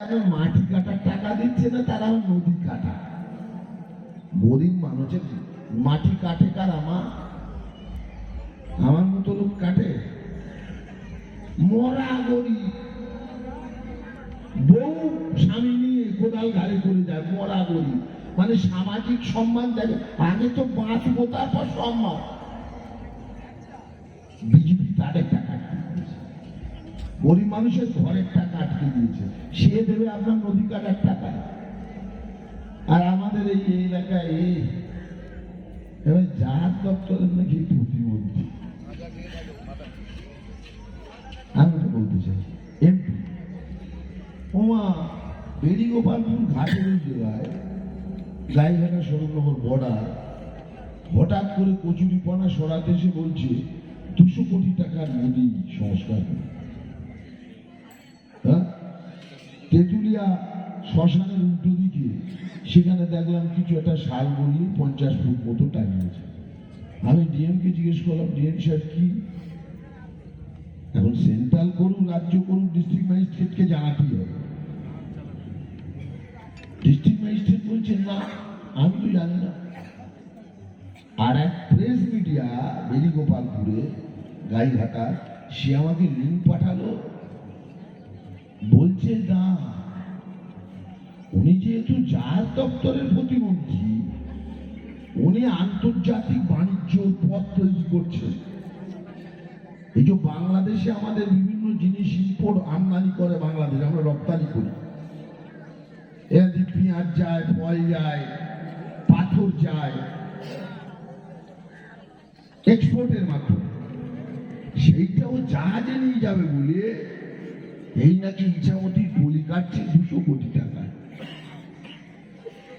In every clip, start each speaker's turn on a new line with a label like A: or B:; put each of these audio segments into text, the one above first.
A: মাটি কাটার টাকা দিচ্ছে না নদী কাটা। গরিব মানুষের মাটি কাটে কার আমার আমার মতো লোক কাটে? মরা গরিব। বউ, স্বামী নিয়ে কোদাল ঘাড়ে করে যায়, মরা গরিব। মানে সামাজিক সম্মান দেবে। আগে তো বাঁচবো, তারপর সম্মান। বিজেপি তাদের টাকা। গরিব মানুষের ঘরের টাকা আটকে দিয়েছে। সে দেবে আপনার নদী কাটার টাকা। আর আমাদের এই এলাকায় এই এবার জাহাজ দপ্তরের নাকি প্রতিমন্ত্রী। আমি বলতে চাই। এমপি। ওমা বেরিগোপালপুর ঘাটের জেলায় গাইঘাটা সরবনগর বর্ডার হঠাৎ করে কচুরিপানা সরাতে এসে বলছে, দুশো কোটি টাকার নদী সংস্কার করো। হ্যাঁ তেঁতুলিয়া শ্মশানের উল্টো দিকে, সেখানে দেখলাম কিছু একটা শাল বললি পঞ্চাশ ফুট মতো টাঙিয়েছে আমি ডিএমকে জিজ্ঞেস করলাম, ডিএম সাহেব কি? এখন সেন্ট্রাল করুন, রাজ্য করুন, ডিস্ট্রিক্ট ম্যাজিস্ট্রেটকে জানাতেই হবে। ডিস্ট্রিক্ট ম্যাজিস্ট্রেট বলছেন, না, আমি তো জানি না। আর এক প্রেস মিডিয়া বেরিগোপালপুরে গাইঘাটা, সে আমাকে লিঙ্ক পাঠালো। যেহেতু জাহাজ দপ্তরের প্রতিমন্ত্রী, উনি আন্তর্জাতিক বাণিজ্য পথ তৈরি করছেন। এই যে বাংলাদেশে আমাদের বিভিন্ন জিনিস ইম্পোর্ট আমদানি করে বাংলাদেশ, আমরা রপ্তানি করি। এদিকে পেঁয়াজ যায়, ফল যায়, পাথর যায়। এক্সপোর্টের মাধ্যমে। সেইটাও জাহাজে নিয়ে যাবে বলে এই নাকি ইচ্ছামতির বলি কাটছে।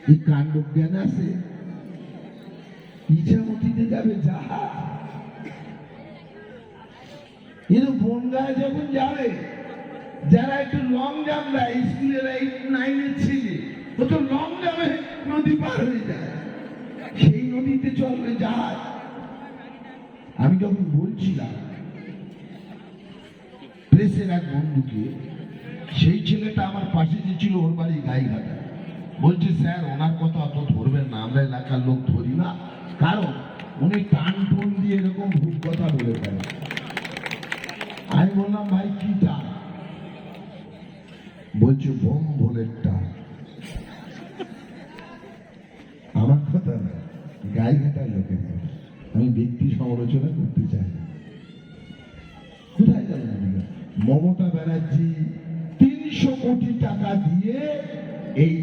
A: এই কাণ্ড জ্ঞান আছে? ইচ্ছামতিতে যাবে জাহাজ কিন্তু বনগায় যখন যাবে, যারা একটু লং জাম্প দেয়, স্কুলের নাইনের ছেলে, ও তো লং জামে নদী পার হয়ে যায়। সেই নদীতে চলবে জাহাজ। আমি যখন বলছিলাম, প্রেসের এক বন্ধুকে, সেই ছেলেটা আমার পাশে যে ছিল, ওর বাড়ি গাইঘাটা। বলছে, স্যার, ওনার কথা অত ধরবেন না, আমরা এলাকার লোক ধরি না কারণ উনি টান টুন দিয়ে এরকম ভূত কথা বলে ফেলেন আমি বললাম, ভাই, কি টান বলছে, বোম ভোলের টান আমার কথা না গাইঘাটার লোকের কথা। আমি ব্যক্তি সমালোচনা করতে চাই না। কোথায় আপনারা? মমতা ব্যানার্জি তিনশো কোটি টাকা দিয়ে এই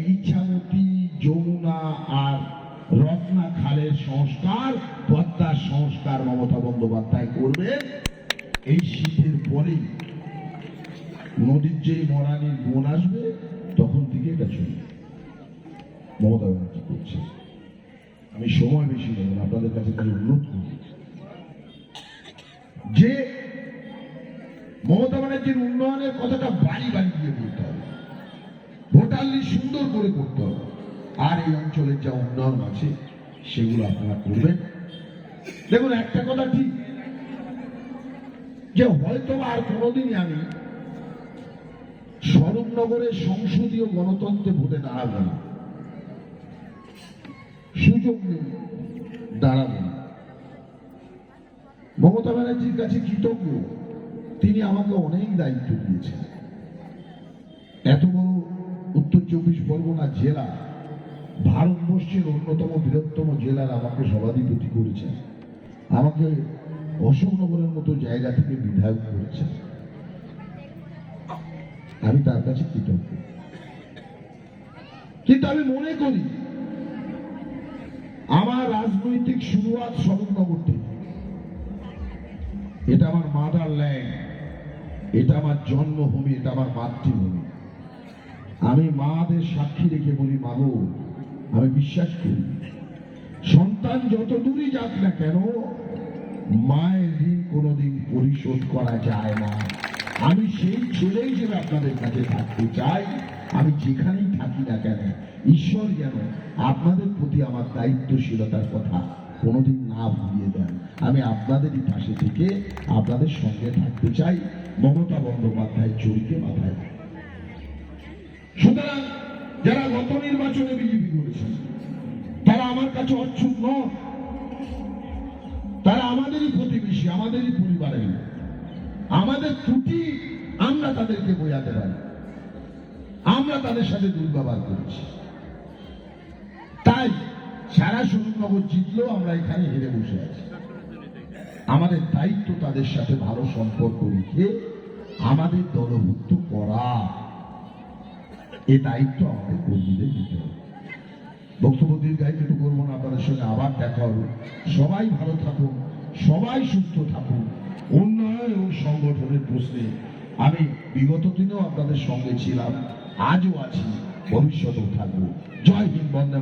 A: খালের সংস্কার পদ্মার সংস্কার মমতা বন্দ্যোপাধ্যায় করবেন এই শীতের পরেই নদীর যেই মরানির বোন আসবে তখন থেকে এটা চলবে। মমতা ব্যানার্জি করছে। আমি সময় বেশি নেব না, আপনাদের কাছে তাই অনুরোধ করি যে মমতা ব্যানার্জির উন্নয়নের কথাটা বাড়ি বাড়ি গিয়ে বলতে হবে। ভোটার সুন্দর করে করতে হবে। আর এই অঞ্চলের যা উন্নয়ন আছে সেগুলো আপনারা করবেন। দেখুন, একটা কথা ঠিক, যে হয়তো আর কোনোদিনই আমি স্বরূপনগরের সংসদীয় গণতন্ত্রে ভোটে দাঁড়াবো না। সুযোগ নেই, দাঁড়াবো না। মমতা ব্যানার্জির কাছে কৃতজ্ঞ, তিনি আমাকে অনেক দায়িত্ব দিয়েছেন। এত বড় উত্তর চব্বিশ পরগনা জেলা ভারতবর্ষের অন্যতম বৃহত্তম জেলার আমাকে সভাধিপতি করেছেন। আমাকে অশোকনগরের মতো জায়গা থেকে বিধায়ক করেছেন। আমি তার কাছে কৃতজ্ঞ। কিন্তু আমি মনে করি, আমার রাজনৈতিক শুরুয়াত স্বরূপনগর থেকে। এটা আমার মাদার ল্যান্ড এটা আমার জন্মভূমি, এটা আমার মাতৃভূমি। আমি মাদের সাক্ষী রেখে বলি, মাগো আমি বিশ্বাস করি। সন্তান যত দূরই যাক না কেন, মায়ের ঋণ কোনোদিন পরিশোধ করা যায় না। আমি সেই ছেলে হিসেবে আপনাদের কাছে থাকতে চাই। আমি যেখানেই থাকি না কেন, ঈশ্বর যেন আপনাদের প্রতি আমার দায়িত্বশীলতার কথা কোনোদিন না ভুলিয়ে দেন। আমি আপনাদেরই পাশে থেকে আপনাদের সঙ্গে থাকতে চাই। মমতা বন্দ্যোপাধ্যায় চরিকে মাথায় সুতরাং যারা গত নির্বাচনে বিজেপি করেছেন তারা আমার কাছে অচ্ছুত নয় তারা আমাদেরই প্রতিবেশী, আমাদেরই পরিবারের আমাদের ত্রুটি আমরা তাদেরকে বোঝাতে পারি। আমরা তাদের সাথে দুর্ব্যবহার করেছি। তাই সারা সুন্দরনগর জিতলেও আমরা এখানে হেরে বসে আছি। আমাদের দায়িত্ব তাদের সাথে ভালো সম্পর্ক রেখে আমাদের দলভুক্ত করা। এ দায়িত্ব আমাদের কর্মীদের দিতে হবে। বক্তব্য করব না, আপনাদের সঙ্গে আবার দেখা হবে। সবাই ভালো থাকুন, সবাই সুস্থ থাকুন। উন্নয়ন এবং সংগঠনের প্রশ্নে আমি বিগত দিনেও আপনাদের সঙ্গে ছিলাম, আজও আছি, ভবিষ্যতেও থাকব। জয় হিন্দ, বন্দে